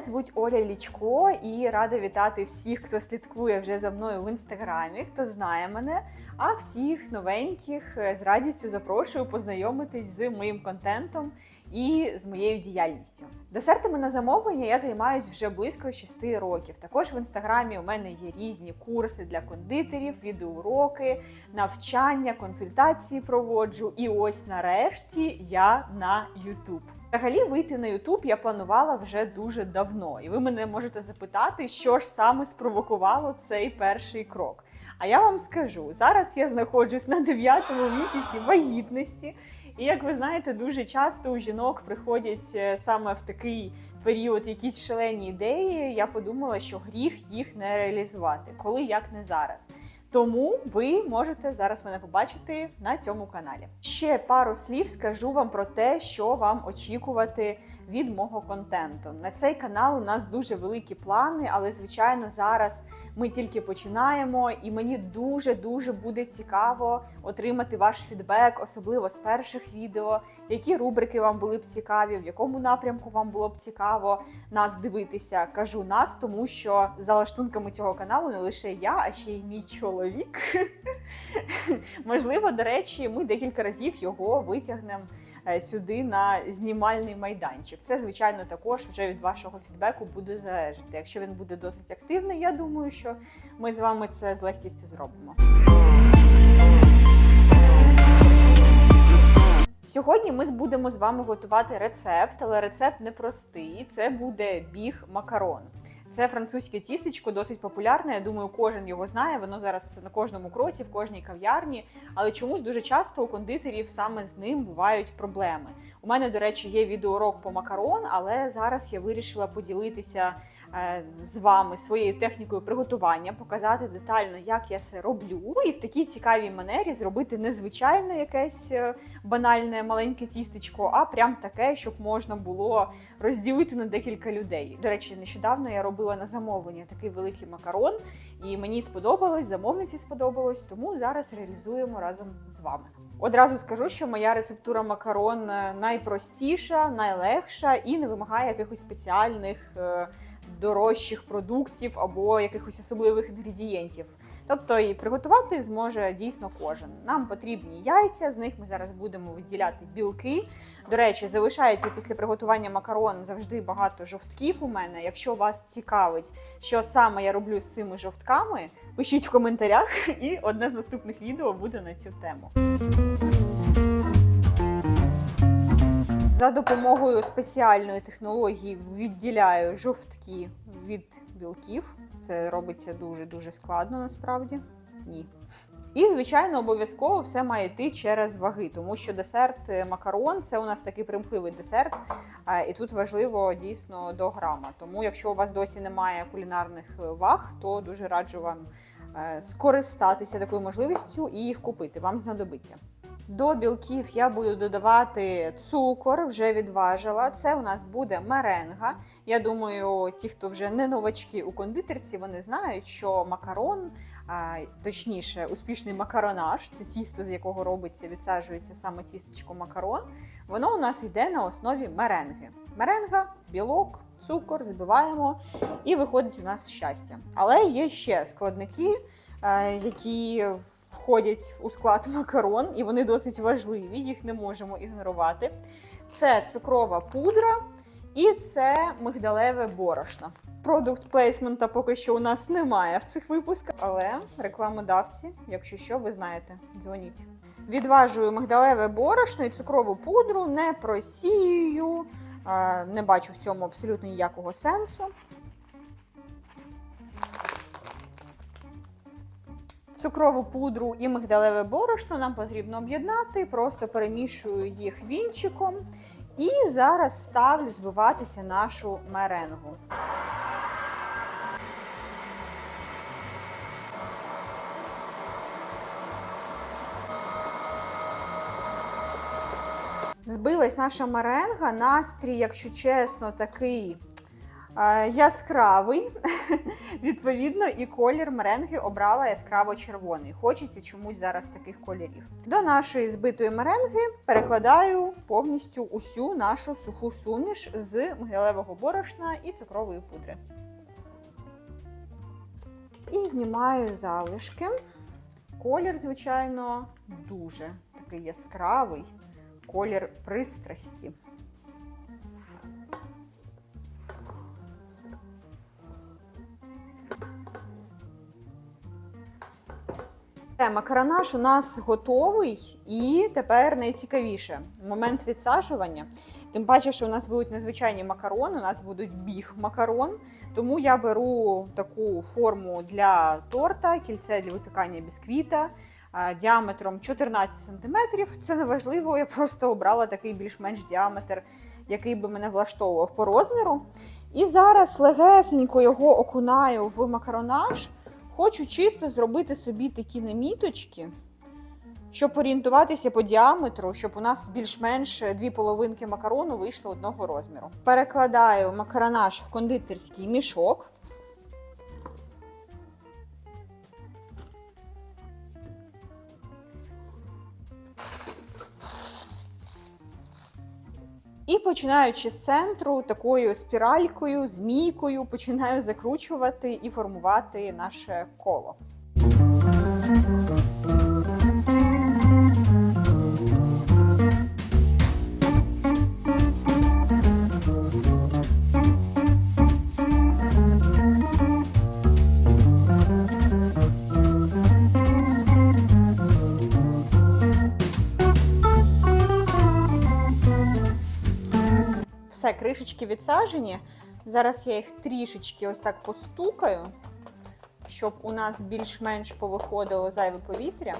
Звуть Оля Лічко і рада вітати всіх, хто слідкує вже за мною в інстаграмі, хто знає мене. А всіх новеньких е, з радістю запрошую познайомитись з моїм контентом і з моєю діяльністю. Десертами на замовлення я займаюся вже близько 6 років. Також в інстаграмі у мене є різні курси для кондитерів, відеоуроки, навчання, консультації проводжу. І ось нарешті я на YouTube. Взагалі вийти на YouTube я планувала вже дуже давно, і ви мене можете запитати, що ж саме спровокувало цей перший крок. А я вам скажу, зараз я знаходжусь на 9-му місяці вагітності, і як ви знаєте, дуже часто у жінок приходять е, саме в такий період якісь шалені ідеї. Я подумала, що гріх їх не реалізувати, коли як не зараз. Тому ви можете зараз мене побачити на цьому каналі. Ще пару слів скажу вам про те, що вам очікувати від мого контенту. На цей канал у нас дуже великі плани, але звичайно зараз ми тільки починаємо, і мені дуже дуже буде цікаво отримати ваш фідбек, особливо з перших відео, які рубрики вам були б цікаві, в якому напрямку вам було б цікаво нас дивитися. Кажу нас, тому що за лаштунками цього каналу не лише я, а ще й мій чоловік. Можливо, до речі, ми декілька разів його витягнемо е, сюди на знімальний майданчик. Це, звичайно, також вже від вашого фідбеку буде залежати. Якщо він буде досить активний, я думаю, що ми з вами це з легкістю зробимо. Сьогодні ми будемо з вами готувати рецепт, але рецепт непростий. Це буде біг макарон. Це французьке тістечко, досить популярне. Я думаю, кожен його знає. Воно зараз на кожному кроці, в кожній кав'ярні. Але чомусь дуже часто у кондитерів саме з ним бувають проблеми. У мене, до речі, є відеоурок по макарон, але зараз я вирішила поділитися з вами своєю технікою приготування, показати детально, як я це роблю, і в такій цікавій манері зробити незвичайне якесь е, банальне маленьке тістечко, а прям таке, щоб можна було розділити на декілька людей. До речі, нещодавно я робила на замовлення такий великий макарон, і мені сподобалось, замовниці сподобалось, тому зараз реалізуємо разом з вами. Одразу скажу, що моя рецептура макарон е, найпростіша, найлегша і не вимагає якихось спеціальних е, дорожчих продуктів або якихось особливих інгредієнтів. Тобто і приготувати зможе дійсно кожен. Нам потрібні яйця, з них ми зараз будемо виділяти білки. До речі, залишається після приготування макарон завжди багато жовтків у мене. Якщо вас цікавить, що саме я роблю з цими жовтками, пишіть в коментарях, і одне з наступних відео буде на цю тему. За допомогою спеціальної технології відділяю жовтки від білків. Це робиться дуже-дуже складно насправді. Ні. І, звичайно, обов'язково все має йти через ваги, тому що десерт е, макарон це у нас такий примхливий десерт, і тут важливо дійсно до грама. Тому, якщо у вас досі немає кулінарних е, ваг, то дуже раджу вам е, скористатися такою можливістю і їх купити. Вам знадобиться. До білків я буду додавати цукор, вже відважила. Це у нас буде меренга. Я думаю, ті, хто вже не новачки у кондитерці, вони знають, що макарон, точніше, успішний макаронаж, це тісто, з якого робиться, відсаджується саме тістечко макарон. Воно у нас йде на основі меренги. Меренга, білок, цукор, збиваємо, і виходить у нас щастя. Але є ще складники, е, які входять у склад макарон, і вони досить важливі, їх не можемо ігнорувати. Це цукрова пудра і це мигдалеве борошно. Продукт плейсмента поки що у нас немає в цих випусках, але рекламодавці, якщо що, ви знаєте, дзвоніть. Відважую мигдалеве борошно і цукрову пудру, не просію, не бачу в цьому абсолютно ніякого сенсу. Цукрову пудру і мигдалеве борошно нам потрібно об'єднати, просто перемішую їх вінчиком. І зараз ставлю збиватися нашу меренгу. Збилась наша меренга. Настрій, якщо чесно, такий Яскравий, відповідно, і колір меренги обрала яскраво-червоний. Хочеться чомусь зараз таких кольорів. До нашої збитої меренги перекладаю повністю усю нашу суху суміш з мигдалевого борошна і цукрової пудри. І знімаю залишки. Колір, звичайно, дуже такий яскравий, колір пристрасті. Макаронаж у нас готовий, і тепер найцікавіше момент відсаджування. Тим паче, що у нас будуть незвичайні макарони, у нас будуть біг макарон. Тому я беру таку форму для торта, кільце для випікання бісквіта діаметром 14 см. Це не важливо, я просто обрала такий більш-менш діаметр, який би мене влаштовував по розміру. І зараз легесенько його окунаю в макаронаж. Хочу чисто зробити собі такі наміточки, щоб орієнтуватися по діаметру, щоб у нас більш-менш дві половинки макарону вийшло одного розміру. Перекладаю макаронаж в кондитерський мішок. Починаючи з центру, такою спіралькою, змійкою, починаю закручувати і формувати наше коло. Все, кришечки відсаджені. Зараз я їх трішечки ось так постукаю, щоб у нас більш-менш повиходило зайве повітря.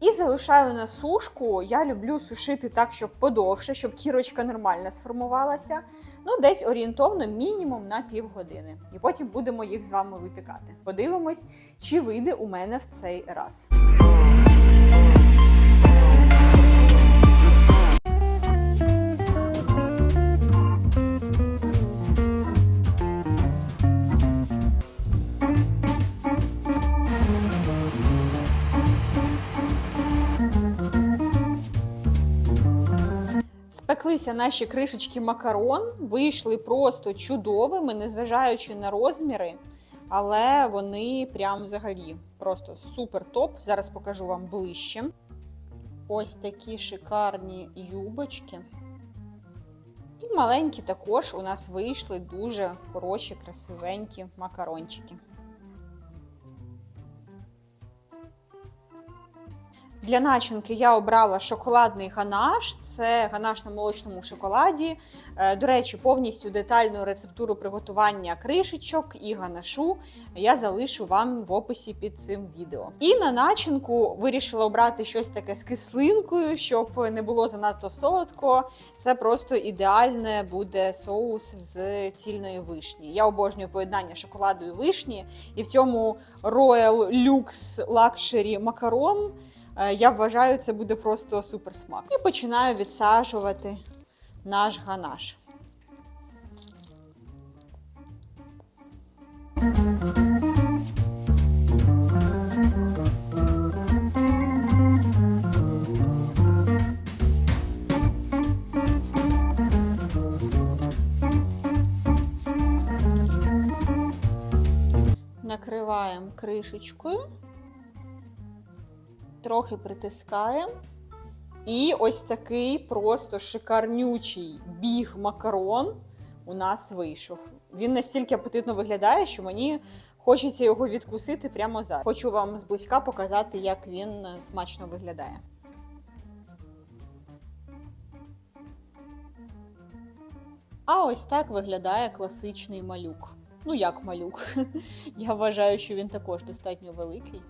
І залишаю на сушку. Я люблю сушити так, щоб подовше, щоб кірочка нормально сформувалася. Ну, десь орієнтовно мінімум на півгодини. І потім будемо їх з вами випікати. Подивимось, чи вийде у мене в цей раз. Спеклися наші кришечки макарон, вийшли просто чудовими, незважаючи на розміри, але вони прям взагалі просто супер топ. Зараз покажу вам ближче. Ось такі шикарні юбочки. І маленькі також у нас вийшли дуже хороші, красивенькі макарончики. Для начинки я обрала шоколадний ганаш. Це ганаш на молочному шоколаді. Е, До речі, повністю детальну рецептуру приготування кришечок і ганашу я залишу вам в описі під цим відео. І на начинку вирішила обрати щось таке з кислинкою, щоб не було занадто солодко. Це просто ідеальне буде соус з цільної вишні. Я обожнюю поєднання шоколаду і вишні, і в цьому Royal Lux Luxury макарон. Е, Я вважаю, це буде просто супер смак. І починаю відсаджувати наш ганаш. Накриваємо кришечкою трохи притискаємо. І ось такий просто шикарнючий біг макарон у нас вийшов. Він настільки апетитно виглядає, що мені хочеться його відкусити прямо зараз. Хочу вам зблизька показати, як він смачно виглядає. А ось так виглядає класичний малюк. Ну, як малюк. Я вважаю, що він також достатньо великий.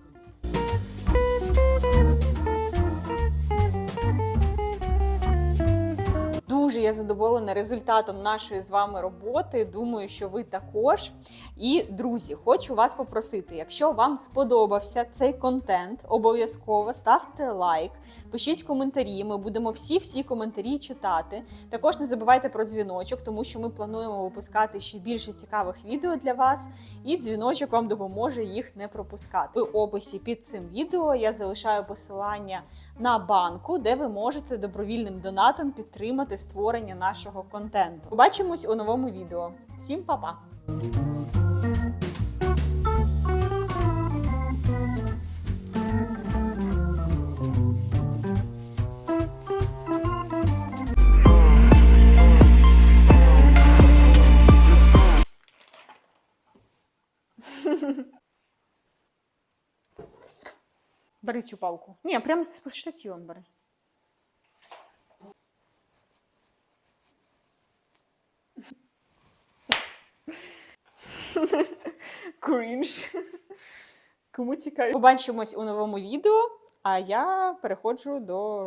Я задоволена результатом нашої з вами роботи. Думаю, що ви також. І друзі, хочу вас попросити, якщо вам сподобався цей контент, обов'язково ставте лайк, пишіть коментарі. Ми будемо всі-всі коментарі читати. Також не забувайте про дзвіночок, тому що ми плануємо випускати ще більше цікавих відео для вас. І дзвіночок вам допоможе їх не пропускати. В описі під цим відео я залишаю посилання на банку, де ви можете добровільним донатом підтримати створення нашого контенту. Побачимось у новому відео. Всім па-па! Бери цю палку. Ні, прямо з штативом бери. Крінж. Кому цікаво. Побачимось у новому відео, а я переходжу до.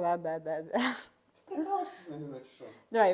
Давай.